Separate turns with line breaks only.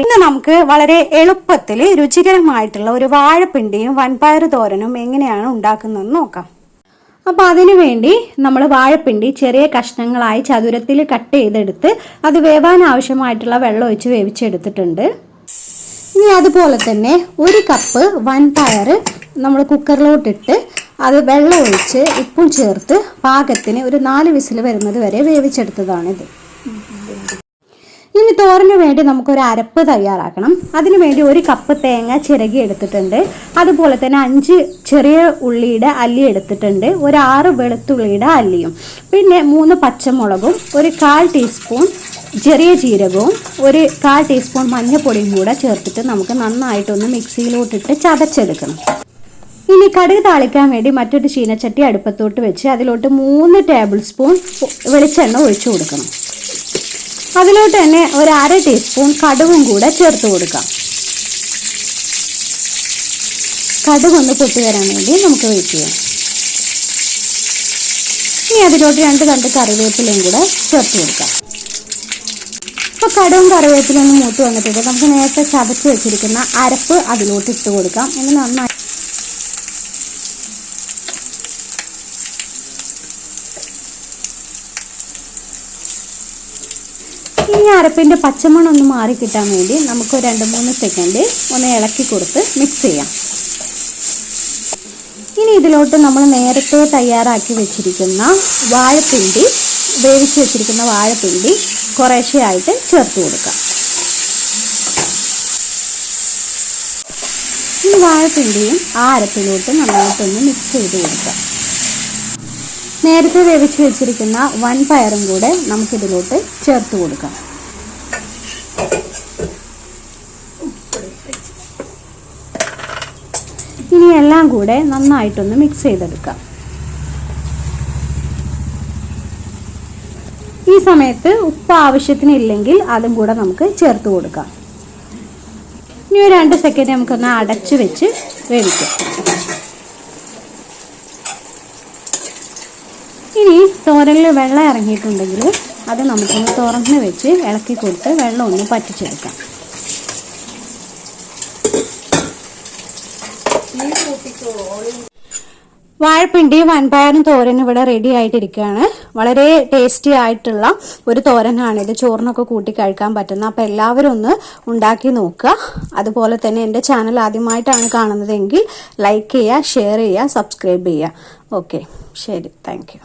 Hi ഇന്ന് നമുക്ക് വളരെ എളുപ്പത്തിൽ രുചികരമായിട്ടുള്ള ഒരു വാഴപ്പിണ്ടിയും വൻപയർ തോരനും എങ്ങനെയാണ് ഉണ്ടാക്കുന്നതെന്ന് നോക്കാം. അപ്പോൾ അതിനുവേണ്ടി നമ്മൾ വാഴപ്പിണ്ടി ചെറിയ കഷ്ണങ്ങളായി ചതുരത്തിൽ കട്ട് ചെയ്തെടുത്ത് അത് വേവാൻ ആവശ്യമായിട്ടുള്ള വെള്ളം ഒഴിച്ച് വേവിച്ചെടുത്തിട്ടുണ്ട്. ഇനി അതുപോലെ തന്നെ ഒരു കപ്പ് വൻപയർ നമ്മൾ കുക്കറിലോട്ടിട്ട് അത് വെള്ളം ഒഴിച്ച് ഉപ്പും ചേർത്ത് പാകത്തിന് ഒരു നാല് വിസിൽ വരുന്നത് വരെ വേവിച്ചെടുത്തതാണിത്. ഇനി തോരന് വേണ്ടി നമുക്കൊരു അരപ്പ് തയ്യാറാക്കണം. അതിനു വേണ്ടി ഒരു കപ്പ് തേങ്ങ ചിരകി എടുത്തിട്ടുണ്ട്. അതുപോലെ തന്നെ അഞ്ച് ചെറിയ ഉള്ളിയുടെ അല്ലി എടുത്തിട്ടുണ്ട്. ഒരു ആറ് വെളുത്തുള്ളിയുടെ അല്ലിയും. പിന്നെ മൂന്ന് പച്ചമുളകും ഒരു കാൽ ടീസ്പൂൺ ചെറിയ ജീരകവും ഒരു കാൽ ടീസ്പൂൺ മഞ്ഞൾപ്പൊടിയും കൂടെ ചേർത്തിട്ട് നമുക്ക് നന്നായിട്ടൊന്ന് മിക്സിയിലോട്ടിട്ട് ചതച്ചെടുക്കണം. ഇനി കടുക് താളിക്കാൻ വേണ്ടി മറ്റൊരു ചീനച്ചട്ടി അടുപ്പത്തോട്ട് വെച്ച് അതിലോട്ട് മൂന്ന് ടേബിൾ സ്പൂൺ വെളിച്ചെണ്ണ ഒഴിച്ചു കൊടുക്കണം. അതിലോട്ട് തന്നെ ഒരു അര ടീസ്പൂൺ കടുകും കൂടെ ചേർത്ത് കൊടുക്കാം. കടുക് ഒന്ന് പൊട്ടി വരാൻ വേണ്ടി നമുക്ക് വെയിറ്റ് ചെയ്യാം. ഇനി അതിലോട്ട് രണ്ട് രണ്ട് കറിവേപ്പിലയും കൂടെ ചേർത്ത് കൊടുക്കാം. അപ്പോൾ കടുവും കറിവേപ്പിലൊന്നും മൂത്ത് വന്നിട്ടുണ്ട്. നമുക്ക് നേരത്തെ ചതച്ച് വെച്ചിരിക്കുന്ന അരപ്പ് അതിലോട്ട് ഇട്ട് കൊടുക്കാം. ഒന്ന് നന്നായി ഈ അരപ്പിന്റെ പച്ചമണം ഒന്ന് മാറി കിട്ടാൻ വേണ്ടി നമുക്ക് രണ്ട് മൂന്ന് സെക്കൻഡ് ഒന്ന് ഇളക്കി കൊടുത്ത് മിക്സ് ചെയ്യാം. ഇനി ഇതിലോട്ട് നമ്മൾ നേരത്തെ തയ്യാറാക്കി വെച്ചിരിക്കുന്ന വാഴപ്പിണ്ടി വേവിച്ച് വെച്ചിരിക്കുന്ന വാഴപ്പിണ്ടി കുറേശ്ശെയായിട്ട് ചേർത്ത് കൊടുക്കാം. ഈ വാഴപ്പിണ്ടിയും ആ അരപ്പിലോട്ട് നന്നായിട്ടൊന്ന് മിക്സ് ചെയ്ത് കൊടുക്കാം. നേരത്തെ വേവിച്ച് വെച്ചിരിക്കുന്ന വൺ പയറും കൂടെ നമുക്കിതിലോട്ട് ചേർത്ത് കൊടുക്കാം. ഇനി എല്ലാം കൂടെ നന്നായിട്ടൊന്ന് മിക്സ് ചെയ്തെടുക്കാം. ഈ സമയത്ത് ഉപ്പ് ആവശ്യത്തിന് ഇല്ലെങ്കിൽ അതും കൂടെ നമുക്ക് ചേർത്ത് കൊടുക്കാം. ഇനി ഒരു രണ്ട് സെക്കൻഡ് നമുക്കൊന്ന് അടച്ചു വെച്ച് വേവിക്കാം. ഇനി തോരനിൽ വെള്ളം ഇറങ്ങിയിട്ടുണ്ടെങ്കിൽ അത് നമുക്കൊന്ന് തുറന്ന് വെച്ച് ഇളക്കി കൊടുത്ത് വെള്ളം ഒന്ന് പറ്റിച്ചെടുക്കാം. വാഴപ്പിണ്ടിയും വൻപയറും തോരനും ഇവിടെ റെഡി ആയിട്ടിരിക്കുകയാണ്. വളരെ ടേസ്റ്റി ആയിട്ടുള്ള ഒരു തോരനാണ് ഇത്. ചോറിനൊക്കെ കൂട്ടി കഴിക്കാൻ പറ്റുന്നത് അപ്പോൾ എല്ലാവരും ഒന്ന് ഉണ്ടാക്കി നോക്കുക. അതുപോലെ തന്നെ എന്റെ ചാനൽ ആദ്യമായിട്ടാണ് കാണുന്നതെങ്കിൽ ലൈക്ക് ചെയ്യുക ഷെയർ ചെയ്യുക സബ്സ്ക്രൈബ് ചെയ്യുക. ഓക്കെ ശരി. താങ്ക്